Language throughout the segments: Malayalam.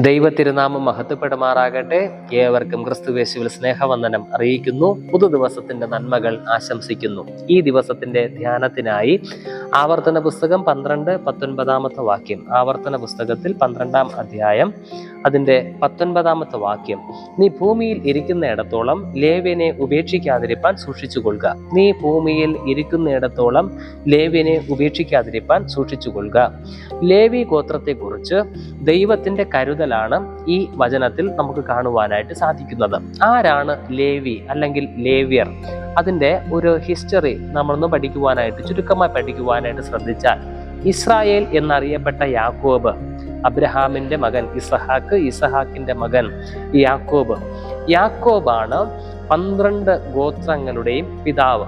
ദൈവത്തിരുനാമം മഹത്വപ്പെടുമാറാകട്ടെ. ഏവർക്കും ക്രിസ്തുവേശുവിൽ സ്നേഹവന്ദനം അറിയിക്കുന്നു. പുതു ദിവസത്തിന്റെ നന്മകൾ ആശംസിക്കുന്നു. ഈ ദിവസത്തിന്റെ ധ്യാനത്തിനായി ആവർത്തന പുസ്തകം പന്ത്രണ്ട് പത്തൊൻപതാമത്തെ വാക്യം. ആവർത്തന പുസ്തകത്തിൽ പന്ത്രണ്ടാം അധ്യായം അതിന്റെ പത്തൊൻപതാമത്തെ വാക്യം. നീ ഭൂമിയിൽ ഇരിക്കുന്നിടത്തോളം ലേവ്യനെ ഉപേക്ഷിക്കാതിരിപ്പാൻ സൂക്ഷിച്ചുകൊള്ളുക. നീ ഭൂമിയിൽ ഇരിക്കുന്നിടത്തോളം ലേവ്യനെ ഉപേക്ഷിക്കാതിരിപ്പാൻ സൂക്ഷിച്ചുകൊള്ളുക. ലേവി ഗോത്രത്തെക്കുറിച്ച് ദൈവത്തിന്റെ കരുതലാണ് ഈ വചനത്തിൽ നമുക്ക് കാണുവാനായിട്ട് സാധിക്കുന്നത്. ആരാണ് ലേവി അല്ലെങ്കിൽ ലേവ്യർ? അതിന്റെ ഒരു ഹിസ്റ്ററി നമ്മളൊന്ന് പഠിക്കുവാനായിട്ട് ചുരുക്കമായി പഠിക്കുവാനായിട്ട് ശ്രദ്ധിച്ചാൽ ഇസ്രായേൽ എന്നറിയപ്പെട്ട യാക്കോബ് അബ്രഹാമിന്റെ മകൻ ഇസഹാക്ക് ഇസഹാക്കിന്റെ മകൻ യാക്കോബ്. യാക്കോബാണ് പന്ത്രണ്ട് ഗോത്രങ്ങളുടെയും പിതാവ്.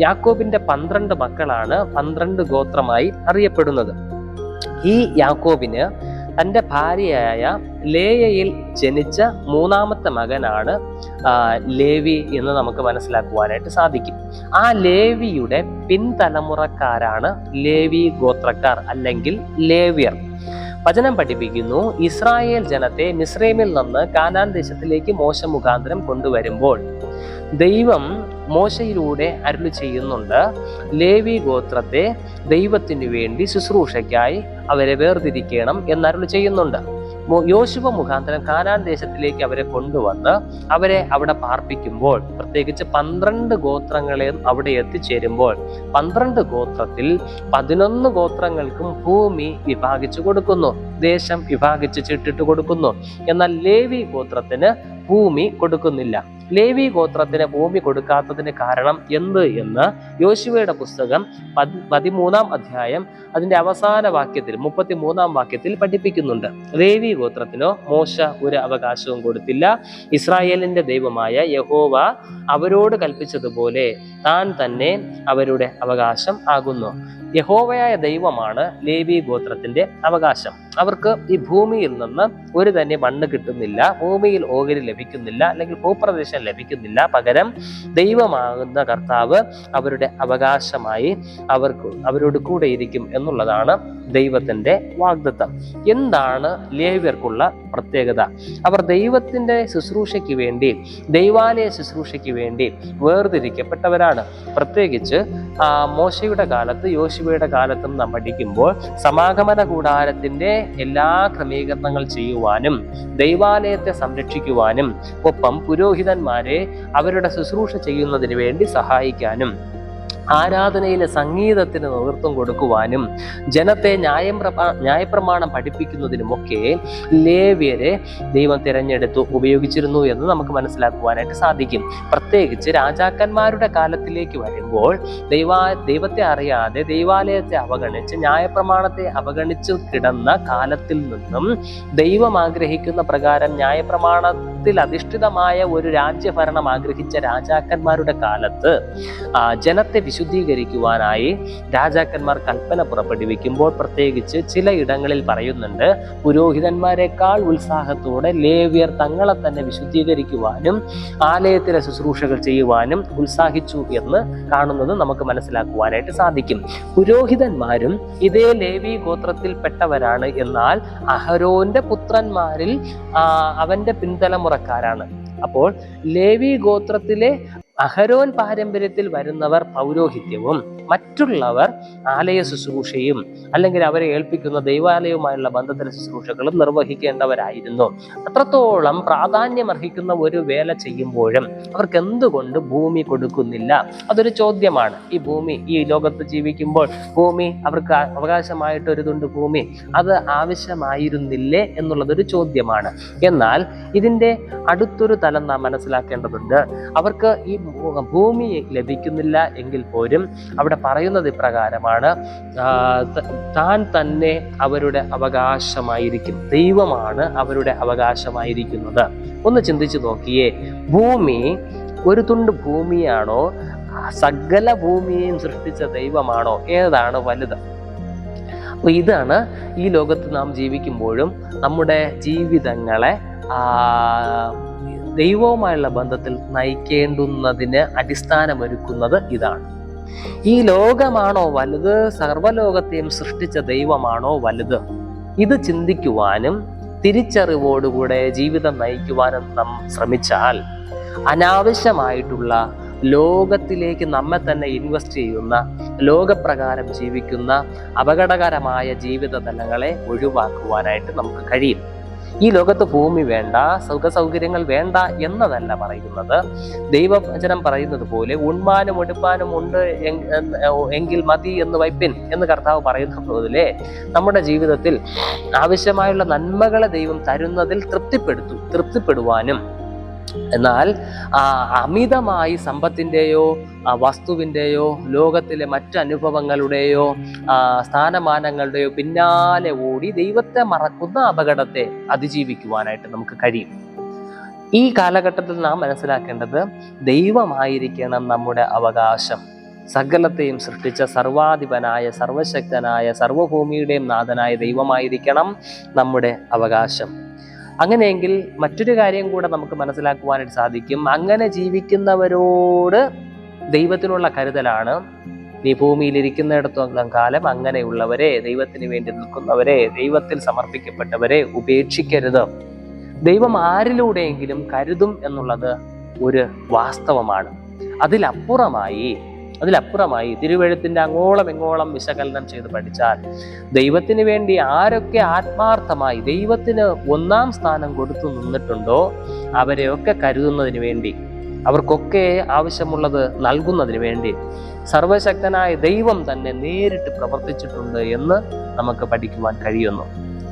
യാക്കോബിന്റെ പന്ത്രണ്ട് മക്കളാണ് പന്ത്രണ്ട് ഗോത്രമായി അറിയപ്പെടുന്നത്. ഈ യാക്കോബിന് തന്റെ ഭാര്യയായ ലേയയിൽ ജനിച്ച മൂന്നാമത്തെ മകനാണ് ലേവി എന്ന് നമുക്ക് മനസ്സിലാക്കുവാനായിട്ട് സാധിക്കും. ആ ലേവിയുടെ പിൻതലമുറക്കാരാണ് ലേവി ഗോത്രക്കാർ അല്ലെങ്കിൽ ലേവ്യർ. വചനം പഠിപ്പിക്കുന്നു ഇസ്രായേൽ ജനത്തെ മിസ്രൈമിൽ നിന്ന് കാനാൻ ദേശത്തിലേക്ക് മോശ മുഖാന്തരം കൊണ്ടുവരുമ്പോൾ ദൈവം മോശയിലൂടെ അരുളി ചെയ്യുന്നുണ്ട്. ലേവി ഗോത്രത്തെ ദൈവത്തിനു വേണ്ടി ശുശ്രൂഷയ്ക്കായി അവരെ വേർതിരിക്കണം എന്നരുളി ചെയ്യുന്നുണ്ട്. യോശുവ മുഖാന്തരം കാനാൻ ദേശത്തിലേക്ക് അവരെ കൊണ്ടുവന്ന് അവരെ അവിടെ പാർപ്പിക്കുമ്പോൾ പ്രത്യേകിച്ച് പന്ത്രണ്ട് ഗോത്രങ്ങളെയും അവിടെ എത്തിച്ചേരുമ്പോൾ പന്ത്രണ്ട് ഗോത്രത്തിൽ പതിനൊന്ന് ഗോത്രങ്ങൾക്കും ഭൂമി വിഭാഗിച്ചു കൊടുക്കുന്നു ദേശം വിഭാഗിച്ച് ചിട്ടിട്ട് കൊടുക്കുന്നു. എന്നാൽ ലേവി ഗോത്രത്തിന് ഭൂമി കൊടുക്കുന്നില്ല. ലേവി ഗോത്രത്തിന് ഭൂമി കൊടുക്കാത്തതിന് കാരണം എന്ത് എന്ന് യോശുവയുടെ പുസ്തകം പതി- പതിമൂന്നാം അധ്യായം അതിന്റെ അവസാന വാക്യത്തിൽ മുപ്പത്തി മൂന്നാം വാക്യത്തിൽ പഠിപ്പിക്കുന്നുണ്ട്. ലേവി ഗോത്രത്തിനോ മോശ ഒരു അവകാശവും കൊടുത്തില്ല. ഇസ്രായേലിന്റെ ദൈവമായ യഹോവ അവരോട് കൽപ്പിച്ചതുപോലെ താൻ തന്നെ അവരുടെ അവകാശം ആകുന്നു. യഹോവയായ ദൈവമാണ് ലേവി ഗോത്രത്തിന്റെ അവകാശം. അവർക്ക് ഈ ഭൂമിയിൽ നിന്ന് ഒരു തന്നെ മണ്ണ് കിട്ടുന്നില്ല ഭൂമിയിൽ ഓഹരി ലഭിക്കുന്നില്ല അല്ലെങ്കിൽ ഭൂപ്രദേശം ലഭിക്കുന്നില്ല. പകരം ദൈവമാകുന്ന കർത്താവ് അവരുടെ അവകാശമായി അവർക്ക് അവരോട് കൂടെ ഇരിക്കും എന്നുള്ളതാണ് ദൈവത്തിന്റെ വാഗ്ദത്തം. എന്താണ് ലേവ്യർക്കുള്ള പ്രത്യേകത? അവർ ദൈവത്തിന്റെ ശുശ്രൂഷയ്ക്ക് വേണ്ടി ദൈവാലയ ശുശ്രൂഷയ്ക്ക് വേണ്ടി വേർതിരിക്കപ്പെട്ടവരാണ്. പ്രത്യേകിച്ച് മോശയുടെ കാലത്ത് യോശുവയുടെ കാലത്തും നാം പഠിക്കുമ്പോൾ സമാഗമന കൂടാരത്തിന്റെ എല്ലാ ക്രമീകരണങ്ങൾ ചെയ്യുവാനും ദൈവാലയത്തെ സംരക്ഷിക്കുവാനും ഒപ്പം പുരോഹിതന്മാരെ അവരുടെ ശുശ്രൂഷ ചെയ്യുന്നതിന് വേണ്ടി സഹായിക്കാനും ആരാധനയിലെ സംഗീതത്തിന് നേതൃത്വം കൊടുക്കുവാനും ജനത്തെ ന്യായം പ്രമാ ന്യായപ്രമാണം പഠിപ്പിക്കുന്നതിനുമൊക്കെ ലേവ്യരെ ദൈവം തിരഞ്ഞെടുത്തു ഉപയോഗിച്ചിരുന്നു എന്ന് നമുക്ക് മനസ്സിലാക്കുവാനായിട്ട് സാധിക്കും. പ്രത്യേകിച്ച് രാജാക്കന്മാരുടെ കാലത്തിലേക്ക് വരുമ്പോൾ ദൈവ ദൈവത്തെ അറിയാതെ ദൈവാലയത്തെ അവഗണിച്ച് ന്യായപ്രമാണത്തെ അവഗണിച്ച് കിടന്ന കാലത്തിൽ നിന്നും ദൈവം ആഗ്രഹിക്കുന്ന പ്രകാരം ന്യായപ്രമാണത്തിൽ അധിഷ്ഠിതമായ ഒരു രാജ്യഭരണം ആഗ്രഹിച്ച രാജാക്കന്മാരുടെ കാലത്ത് ജനത്തെ വിശുദ്ധീകരിക്കുവാനായി രാജാക്കന്മാർ കൽപ്പന പുറപ്പെടുവിക്കുമ്പോൾ പ്രത്യേകിച്ച് ചില ഇടങ്ങളിൽ പറയുന്നുണ്ട് പുരോഹിതന്മാരെക്കാൾ ഉത്സാഹത്തോടെ ലേവ്യർ തങ്ങളെ തന്നെ വിശുദ്ധീകരിക്കുവാനും ആലയത്തിലെ ശുശ്രൂഷകൾ ചെയ്യുവാനും ഉത്സാഹിച്ചു എന്ന് കാണുന്നത് നമുക്ക് മനസ്സിലാക്കുവാനായിട്ട് സാധിക്കും. പുരോഹിതന്മാരും ഇതേ ലേവി ഗോത്രത്തിൽപ്പെട്ടവരാണ്. എന്നാൽ അഹരോന്റെ പുത്രന്മാരിൽ അവന്റെ അവന്റെ പിൻതലമുറക്കാരാണ് അപ്പോൾ ലേവി ഗോത്രത്തിലെ അഹരോൻ പാരമ്പര്യത്തിൽ വരുന്നവർ പൗരോഹിത്യവും മറ്റുള്ളവർ ആലയ ശുശ്രൂഷയും അല്ലെങ്കിൽ അവരെ ഏൽപ്പിക്കുന്ന ദൈവാലയവുമായുള്ള ബന്ധത്തിലെ ശുശ്രൂഷകളും നിർവഹിക്കേണ്ടവരായിരുന്നു. അത്രത്തോളം പ്രാധാന്യം അർഹിക്കുന്ന ഒരു വേല ചെയ്യുമ്പോഴും അവർക്ക് എന്തുകൊണ്ട് ഭൂമി കൊടുക്കുന്നില്ല? അതൊരു ചോദ്യമാണ്. ഈ ഭൂമി ഈ ലോകത്ത് ജീവിക്കുമ്പോൾ ഭൂമി അവർക്ക് അവകാശമായിട്ട് ഒരു തുണ്ട് ഭൂമി അത് ആവശ്യമായിരുന്നില്ലേ എന്നുള്ളതൊരു ചോദ്യമാണ്. എന്നാൽ ഇതിന്റെ അടുത്തൊരു തലം നാം മനസ്സിലാക്കേണ്ടതുണ്ട്. അവർക്ക് ഈ ഭൂമി ലഭിക്കുന്നില്ല എങ്കിൽ പോലും അവിടെ പറയുന്നത് ഇപ്രകാരമാണ് താൻ തന്നെ അവരുടെ അവകാശമായിരിക്കും. ദൈവമാണ് അവരുടെ അവകാശമായിരിക്കുന്നത്. ഒന്ന് ചിന്തിച്ചു നോക്കിയേ. ഭൂമി ഒരു തുണ്ട് ഭൂമിയാണോ? സകല ഭൂമിയെയും സൃഷ്ടിച്ച ദൈവമാണോ? ഏതാണ് വലുത്? അപ്പൊ ഇതാണ് ഈ ലോകത്ത് നാം ജീവിക്കുമ്പോഴും നമ്മുടെ ജീവിതങ്ങളെ ദൈവവുമായുള്ള ബന്ധത്തിൽ നയിക്കേണ്ടുന്നതിന് അടിസ്ഥാനമൊരുക്കുന്നത് ഇതാണ്. ഈ ലോകമാണോ വലുത്? സർവലോകത്തെയും സൃഷ്ടിച്ച ദൈവമാണോ വലുത്? ഇത് ചിന്തിക്കുവാനും തിരിച്ചറിവോടുകൂടെ ജീവിതം നയിക്കുവാനും നാം ശ്രമിച്ചാൽ അനാവശ്യമായിട്ടുള്ള ലോകത്തിലേക്ക് നമ്മെ തന്നെ ഇൻവെസ്റ്റ് ചെയ്യുന്ന ലോകപ്രകാരം ജീവിക്കുന്ന അപകടകരമായ ജീവിത തലങ്ങളെ ഒഴിവാക്കുവാനായിട്ട് നമുക്ക് കഴിയും. ഈ ലോകത്ത് ഭൂമി വേണ്ട സുഖ സൗകര്യങ്ങൾ വേണ്ട എന്നതല്ല പറയുന്നത്. ദൈവവചനം പറയുന്നത് പോലെ ഉണ്മാനും എടുപ്പാനും ഉണ്ട് എങ്കിൽ മതി എന്ന് വൈപ്പൻ എന്ന് കർത്താവ് പറയുന്ന പോലെ നമ്മുടെ ജീവിതത്തിൽ ആവശ്യമായുള്ള നന്മകളെ ദൈവം തരുന്നതിൽ തൃപ്തിപ്പെടുത്തു തൃപ്തിപ്പെടുവാനും എന്നാൽ അമിതമായി സമ്പത്തിന്റെയോ വസ്തുവിന്റെയോ ലോകത്തിലെ മറ്റനുഭവങ്ങളുടെയോ സ്ഥാനമാനങ്ങളുടെയോ പിന്നാലെ ഓടി ദൈവത്തെ മറക്കുന്ന അപകടത്തെ അതിജീവിക്കുവാനായിട്ട് നമുക്ക് കഴിയും. ഈ കാലഘട്ടത്തിൽ നാം മനസ്സിലാക്കേണ്ടത് ദൈവമായിരിക്കണം നമ്മുടെ അവകാശം. സകലത്തെയും സൃഷ്ടിച്ച സർവാധിപനായ സർവശക്തനായ സർവഭൂമിയുടെയും നാഥനായ ദൈവമായിരിക്കണം നമ്മുടെ അവകാശം. അങ്ങനെയെങ്കിൽ മറ്റൊരു കാര്യം കൂടെ നമുക്ക് മനസ്സിലാക്കുവാനായിട്ട് സാധിക്കും. അങ്ങനെ ജീവിക്കുന്നവരോട് ദൈവത്തിനുള്ള കരുതലാണ്. നീ ഭൂമിയിൽ ഇരിക്കുന്നിടത്തോളം കാലം അങ്ങനെയുള്ളവരെ ദൈവത്തിന് വേണ്ടി നിൽക്കുന്നവരെ ദൈവത്തിൽ സമർപ്പിക്കപ്പെട്ടവരെ ഉപേക്ഷിക്കരുത്. ദൈവം ആരിലൂടെയെങ്കിലും കരുതും എന്നുള്ളത് ഒരു വാസ്തവമാണ്. അതിലപ്പുറമായി അതിലപ്പുറമായി തിരുവഴുത്തിന്റെ അങ്ങോളം എങ്ങോളം വിശകലനം ചെയ്ത് പഠിച്ചാൽ ദൈവത്തിന് വേണ്ടി ആരൊക്കെ ആത്മാർത്ഥമായി ദൈവത്തിന് ഒന്നാം സ്ഥാനം കൊടുത്തു നിന്നിട്ടുണ്ടോ അവരെയൊക്കെ കരുതുന്നതിന് വേണ്ടി അവർക്കൊക്കെ ആവശ്യമുള്ളത് നൽകുന്നതിന് വേണ്ടി സർവശക്തനായ ദൈവം തന്നെ നേരിട്ട് പ്രവർത്തിച്ചിട്ടുണ്ട് എന്ന് നമുക്ക് പഠിക്കുവാൻ കഴിയുന്നു.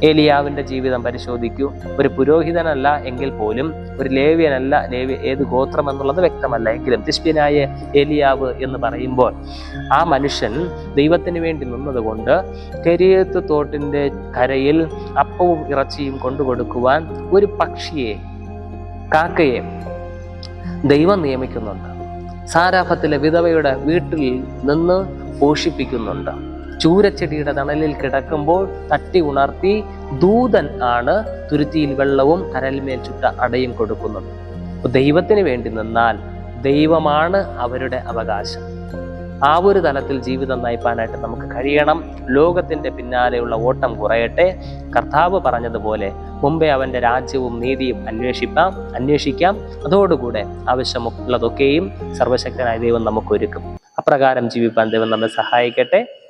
ഏലിയാവിന്റെ ജീവിതം പരിശോധിക്കൂ. ഒരു പുരോഹിതനല്ല എങ്കിൽ പോലും ഒരു ലേവ്യനല്ല ലേവ്യ ഏത് ഗോത്രം എന്നുള്ളത് വ്യക്തമല്ല. എങ്കിലും തിഷ്പ്യനായ ഏലിയാവ് എന്ന് പറയുമ്പോൾ ആ മനുഷ്യൻ ദൈവത്തിന് വേണ്ടി നിന്നതുകൊണ്ട് കരിയത്ത് തോട്ടിന്റെ കരയിൽ അപ്പവും ഇറച്ചിയും കൊണ്ടുകൊടുക്കുവാൻ ഒരു പക്ഷിയെ കാക്കയെ ദൈവം നിയമിക്കുന്നുണ്ട്. സാരാഫത്തിലെ വിധവയുടെ വീട്ടിൽ നിന്ന് പോഷിപ്പിക്കുന്നുണ്ട്. ചൂരച്ചെടിയുടെ തണലിൽ കിടക്കുമ്പോൾ തട്ടി ഉണർത്തി ദൂതൻ ആണ് തുരുത്തിയിൽ വെള്ളവും കരൽമേൽ ചുട്ട അടയും കൊടുക്കുന്നത്. ദൈവത്തിന് വേണ്ടി നിന്നാൽ ദൈവമാണ് അവരുടെ അവകാശം. ആ ഒരു തലത്തിൽ ജീവിതം നയിപ്പാനായിട്ട് നമുക്ക് കഴിയണം. ലോകത്തിന്റെ പിന്നാലെയുള്ള ഓട്ടം കുറയട്ടെ. കർത്താവ് പറഞ്ഞതുപോലെ മുമ്പേ അവന്റെ രാജ്യവും നീതിയും അന്വേഷിപ്പാം അന്വേഷിക്കാം. അതോടുകൂടെ ആവശ്യമുള്ളതൊക്കെയും സർവശക്തനായ ദൈവം നമുക്ക് ഒരുക്കും. അപ്രകാരം ജീവിപ്പാൻ ദൈവം നമ്മെ സഹായിക്കട്ടെ.